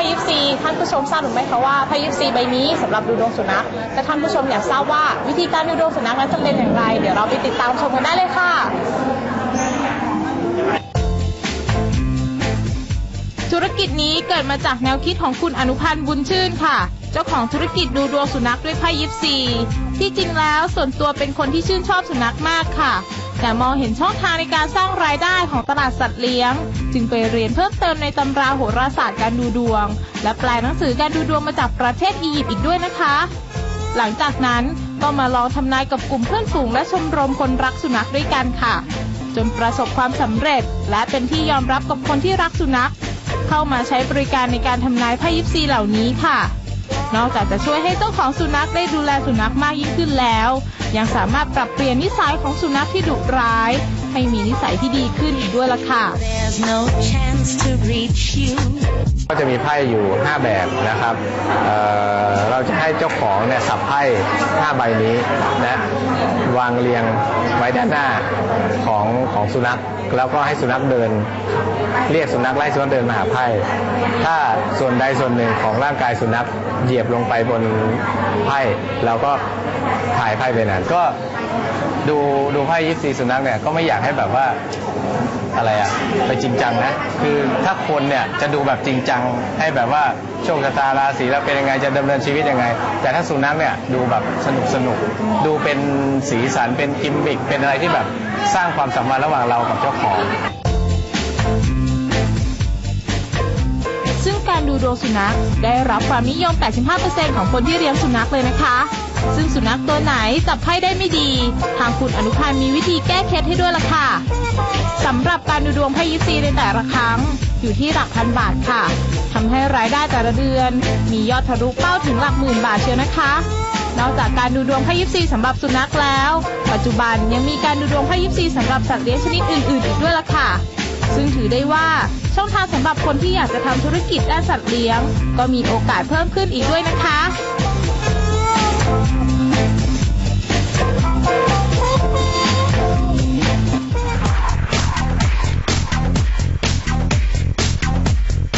พายุซีท่านผู้ชมทราบหรือไม่คะว่าพยิปซีใบนี้สำหรับดูดวงสุนัขแต่ท่านผู้ชมอยากทราบว่าวิธีการดูดวงสุนัขนั้นจะเป็นอย่างไร เดี๋ยวเราไปติดตามชมกันได้เลยค่ะธุรกิจนี้เกิดมาจากแนวคิดของคุณอนุพันธ์บุญชื่นค่ะ เจ้าของธุรกิจดูดวงสุนัขด้วยไพ่ยิปซี ที่จริงแล้วส่วนตัวเป็นคนที่ชื่นชอบสุนัขมากค่ะ แต่มองเห็นช่องทางในการสร้างรายได้ของตลาดสัตว์เลี้ยง จึงไปเรียนเพิ่มเติมในตำราโหราศาสตร์การดูดวง และแปลหนังสือการดูดวงมาจากประเทศอียิปต์อีกด้วยนะคะ หลังจากนั้นก็มาลองทำนายกับกลุ่มเพื่อนฝูงและชมรมคนรักสุนัขด้วยกันค่ะ จนประสบความสำเร็จ และเป็นที่ยอมรับกับคนที่รักสุนัข เข้ามาใช้บริการในการทำนายไพ่ยิปซีเหล่านี้ค่ะ นอกจากจะช่วยให้เจ้าของสุนัขได้ดูแลสุนัขมากยิ่งขึ้นแล้ว ยังสามารถปรับเปลี่ยนนิสัยของสุนัขที่ดุร้าย ให้มีนิสัยที่ดีขึ้นอีกด้วยล่ะค่ะ There's no chance to reach you. ก็จะมีไพ่อยู่ 5 แบบนะครับเอ่อเราจะให้เจ้าของเนี่ยสับไพ่ 5 ใบนี้นะวางเรียงไว้ด้านหน้าของของสุนัข แล้วก็ให้สุนัขเดิน เรียกสุนัขไล่สุนัขเดินมาหาไพ่ถ้าส่วนใดส่วนหนึ่งของร่างกายสุนัขเหยียบลงไปบนไพ่เราก็ถ่ายไพ่ไปนั้นก็ ดูดูไพ่ยิปซีสุนัขเนี่ยก็ไม่อยากให้แบบว่าอะไรอะไปจริงจังนะ คือถ้าคนเนี่ยจะดูแบบจริงจัง ให้แบบว่าโชคชะตาราศีเราเป็นยังไงจะดำเนินชีวิตยังไง แต่ถ้าสุนัขเนี่ยดูแบบสนุกสนุกดูเป็นสีสันเป็นกิมมิคเป็นอะไรที่แบบสร้างความสัมพันธ์ระหว่างเรากับเจ้าของซึ่งการดูดวงสุนัขได้รับความนิยม 85%ของคนที่เลี้ยงสุนัขเลยนะคะ ซึ่งสุนัขตัวไหนจับไพ่ได้ไม่ดี ทางคุณอนุพันธ์มีวิธีแก้เคล็ดให้ด้วยล่ะค่ะสำหรับการดูดวงไพ่ยิปซีในแต่ละครั้ง อยู่ที่หลักพันบาทค่ะทำให้รายได้แต่ละเดือน มียอดทะลุเป้าถึงหลักหมื่นบาทเชียวนะคะนอกจากการดูดวงไพ่ยิปซีสำหรับสุนัขแล้ว ปัจจุบันยังมีการดูดวงไพ่ยิปซีสำหรับสัตว์เลี้ยงชนิดอื่น ๆ อีกด้วยล่ะค่ะ ซึ่งถือได้ว่าช่องทางสำหรับคนที่อยากจะทำธุรกิจด้านสัตว์เลี้ยง ก็มีโอกาสเพิ่มขึ้นอีกด้วยนะคะ